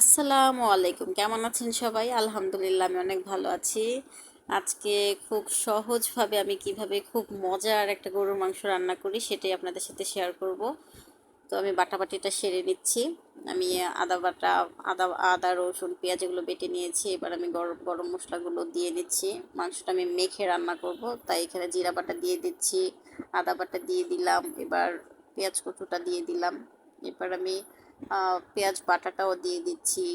আসসালামু আলাইকুম। কেমন আছেন সবাই? আলহামদুলিল্লাহ, আমি অনেক ভালো আছি। আজকে খুব সহজভাবে আমি কীভাবে খুব মজার একটা গরুর মাংস রান্না করি সেটাই আপনাদের সাথে শেয়ার করব। তো আমি বাটাবাটিটা সেরে নিচ্ছি। আমি আদা বাটা, আদা আদা, রসুন, পেঁয়াজ এগুলো বেটে নিয়েছি। এবার আমি গরম গরম মশলাগুলো দিয়ে নিচ্ছি। মাংসটা আমি মেখে রান্না করব। তাই এখানে জিরা বাটা দিয়ে দিচ্ছি, আদা বাটা দিয়ে দিলাম, এবার পেঁয়াজ কচুটা দিয়ে দিলাম। এবার আমি পেঁয়াজ বাটাটাও দিয়ে দিচ্ছি।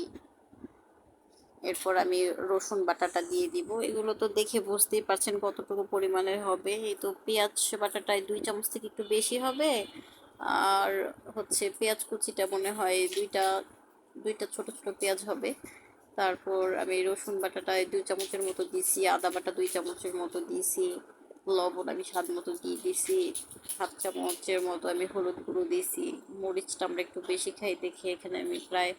এরপর আমি রসুন বাটাটা দিয়ে দিব। এগুলো তো দেখে বুঝতেই পারছেন কতটুকু পরিমাণের হবে। এই তো পেঁয়াজ বাটাটায় দুই চামচ থেকে একটু বেশি হবে। আর হচ্ছে পেঁয়াজ কুচিটা মনে হয় দুইটা দুইটা ছোট ছোট পেঁয়াজ হবে। তারপর আমি রসুন বাটাটায় দুই চামচের মতো দিয়েছি আদা বাটা দুই চামচের মতো দিয়েছি লবণ আমি স্বাদ মতো দিয়ে দিছি হাফ চামচের মতো আমি হলুদ গুঁড়ো দিয়েছি। মরিচটা আমরা একটু বেশি খাই দেখে এখানে আমি প্রায়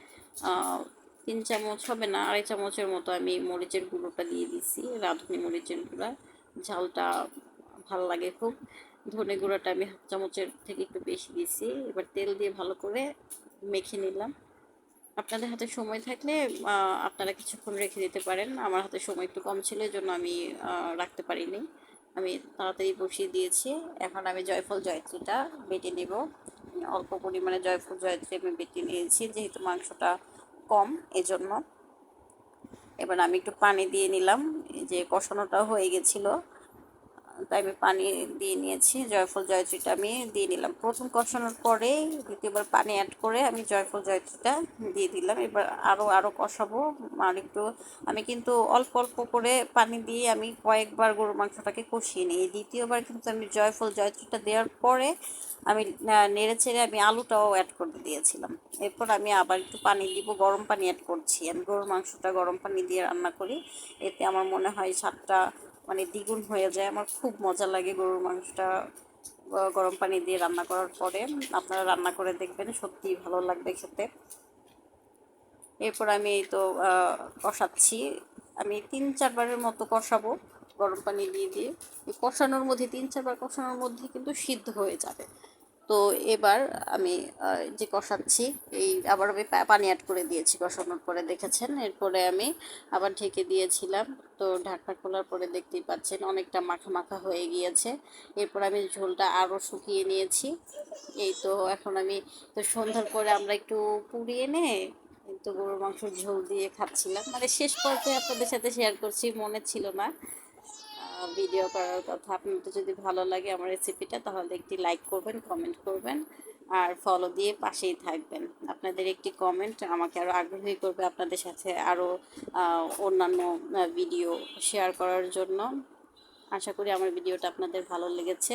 তিন চামচ হবে না, আড়াই চামচের মতো আমি মরিচের গুঁড়োটা দিয়ে দিছি রাঁধুনি মরিচের গুঁড়া। ঝালটা ভালো লাগে খুব। ধনে গুঁড়োটা আমি হাফ চামচের থেকে একটু বেশি দিয়েছি। এবার তেল দিয়ে ভালো করে মেখে নিলাম। আপনাদের হাতে সময় থাকলে আপনারা কিছুক্ষণ রেখে দিতে পারেন। আমার হাতে সময় একটু কম ছিল এই জন্য আমি রাখতে পারিনি। আমি তাড়াতাড়ি বসিয়ে দিয়েছি। এখন আমি জয়ফল জয়ত্রীটা বেটে নেব। অল্প পরিমাণে জয়ফল জয়ত্রী আমি বেটে নিয়েছি, যেহেতু মাংসটা কম, এজন্য। এবার আমি একটু পানি দিয়ে নিলাম যে কষানোটা হয়ে গেছিল। তাই আমি পানি দিয়ে নিয়েছি, জয়ফল জয়ত্রীটা আমি দিয়ে নিলাম। প্রথম কষানোর পরে দ্বিতীয়বার পানি অ্যাড করে আমি জয়ফল জয়ত্রীটা দিয়ে দিলাম। এবার আরও আরও কষাবো। আর একটু, আমি কিন্তু অল্প অল্প করে পানি দিয়ে আমি কয়েকবার গরুর মাংসটাকে কষিয়ে নিই। দ্বিতীয়বার কিন্তু আমি জয়ফল জয়ত্রীটা দেওয়ার পরে আমি নেড়ে চেড়ে আমি আলুটাও অ্যাড করে দিয়েছিলাম। এরপর আমি আবার একটু পানি দিব, গরম পানি অ্যাড করছি। আমি গরুর মাংসটা গরম পানি দিয়ে রান্না করি। এতে আমার মনে হয় স্বাদটা মানে দ্বিগুণ হয়ে যায়। আমার খুব মজা লাগে গরুর মাংসটা গরম পানি দিয়ে রান্না করার পরে। আপনারা রান্না করে দেখবেন, সত্যিই ভালো লাগবে খেতে। এরপর আমি তো কষাচ্ছি। আমি তিন চারবারের মতো কষাবো গরম পানি দিয়ে দিয়ে। কষানোর মধ্যে, তিন চারবার কষানোর মধ্যে কিন্তু সিদ্ধ হয়ে যাবে। তো এবার আমি যে কষাচ্ছি, এই আবার আমি পানি অ্যাড করে দিয়েছি কষানোর পরে, দেখেছেন? এরপরে আমি আবার ঢেকে দিয়েছিলাম। তো ঢাকনা খোলার পরে দেখতেই পাচ্ছেন, অনেকটা মাখা মাখা হয়ে গিয়েছে। এরপর আমি ঝোলটা আরও শুকিয়ে নিয়েছি। এই তো এখন আমি, তো সন্ধ্যার পরে আমরা একটু পুড়িয়ে নে তো গরুর মাংসের ঝোল দিয়ে খাচ্ছিলাম। মানে শেষ পর্যায়ে আপনাদের সাথে শেয়ার করছি, মনে ছিল না। ভিডিও করার কথা। আপনাদের যদি ভালো লাগে আমার রেসিপিটা তাহলে একটি লাইক করবেন কমেন্ট করবেন, আর ফলো দিয়ে পাশেই থাকবেন। আপনাদের একটি কমেন্ট আমাকে আরও আগ্রহী করবে আপনাদের সাথে আরও অন্যান্য ভিডিও শেয়ার করার জন্য। আশা করি আমার ভিডিওটা আপনাদের ভালো লেগেছে।